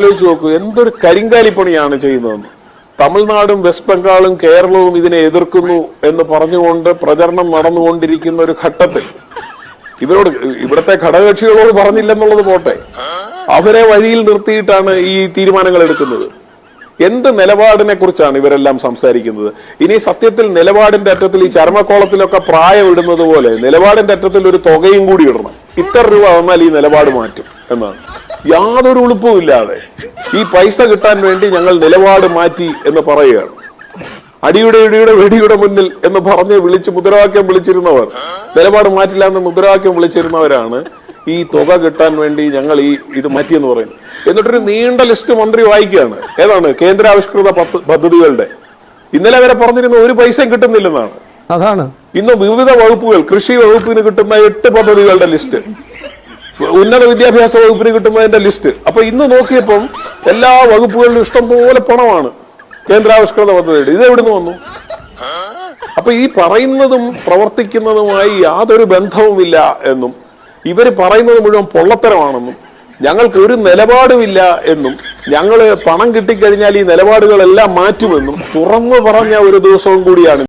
ആലോചിച്ച് നോക്കൂ എന്തൊരു കരിങ്കാലി പണിയാണ് ചെയ്യുന്നതെന്ന്. തമിഴ്നാടും വെസ്റ്റ് ബംഗാളും കേരളവും ഇതിനെ എതിർക്കുന്നു എന്ന് പറഞ്ഞുകൊണ്ട് പ്രചരണം നടന്നുകൊണ്ടിരിക്കുന്ന ഒരു ഘട്ടത്തിൽ. ഇവരോട് ഇവിടുത്തെ ഘടകകക്ഷികളോട് പറഞ്ഞില്ലെന്നുള്ളത് പോട്ടെ. അവരെ വഴിയിൽ നിർത്തിയിട്ടാണ് ഈ തീരുമാനങ്ങൾ എടുക്കുന്നത്. എന്ത് നിലപാടിനെ കുറിച്ചാണ് ഇവരെല്ലാം സംസാരിക്കുന്നത്? ഇനി സത്യത്തിൽ നിലപാടിന്റെ അറ്റത്തിൽ ഈ ചരമക്കോളത്തിലൊക്കെ പ്രായം ഇടുന്നത് പോലെ നിലപാടിന്റെ അറ്റത്തിൽ ഒരു തുകയും കൂടി ഇടണം. ഇത്ര രൂപ വന്നാൽ ഈ നിലപാട് മാറ്റും. എന്നാണ് യാതൊരു ഉളുപ്പും ഇല്ലാതെ ഈ പൈസ കിട്ടാൻ വേണ്ടി ഞങ്ങൾ നിലപാട് മാറ്റി എന്ന് പറയുകയാണ്. അടിയുടെ ഇടിയുടെ വെടിയുടെ മുന്നിൽ എന്ന് പറഞ്ഞ് വിളിച്ച് മുദ്രാവാക്യം വിളിച്ചിരുന്നവർ. നിലപാട് മാറ്റില്ല എന്ന് മുദ്രാവാക്യം വിളിച്ചിരുന്നവരാണ് ഈ തുക കിട്ടാൻ വേണ്ടി ഞങ്ങൾ ഈ ഇത് മാറ്റിയെന്ന് പറയുന്നത്. എന്നിട്ടൊരു നീണ്ട ലിസ്റ്റ് മന്ത്രി വായിക്കുകയാണ്. ഏതാണ്? കേന്ദ്രാവിഷ്കൃത പദ്ധതികളുടെ. ഇന്നലെ വരെ പറഞ്ഞിരുന്ന ഒരു പൈസയും കിട്ടുന്നില്ലെന്നാണ്. അതാണ്. ഇന്ന് വിവിധ വകുപ്പുകൾ കൃഷി വകുപ്പിന് കിട്ടുന്ന എട്ട് പദ്ധതികളുടെ ലിസ്റ്റ്. ഉന്നത വിദ്യാഭ്യാസ വകുപ്പിന് കിട്ടുന്നതിന്റെ ലിസ്റ്റ്. അപ്പൊ ഇന്ന് നോക്കിയപ്പം എല്ലാ വകുപ്പുകളിലും ഇഷ്ടം പോലെ പണമാണ് കേന്ദ്രാവിഷ്കൃത പദ്ധതിയുടെ. ഇത് എവിടുന്ന് വന്നു? അപ്പൊ ഈ പറയുന്നതും പ്രവർത്തിക്കുന്നതുമായി യാതൊരു ബന്ധവുമില്ല എന്നും ഇവർ പറയുന്നത് മുഴുവൻ പൊള്ളത്തരമാണെന്നും ഞങ്ങൾക്ക് ഒരു നിലപാടുമില്ല എന്നും ഞങ്ങൾ പണം കിട്ടിക്കഴിഞ്ഞാൽ ഈ നിലപാടുകളെല്ലാം മാറ്റുമെന്നും തുറന്നു പറഞ്ഞ ഒരു ദിവസവും കൂടിയാണ്.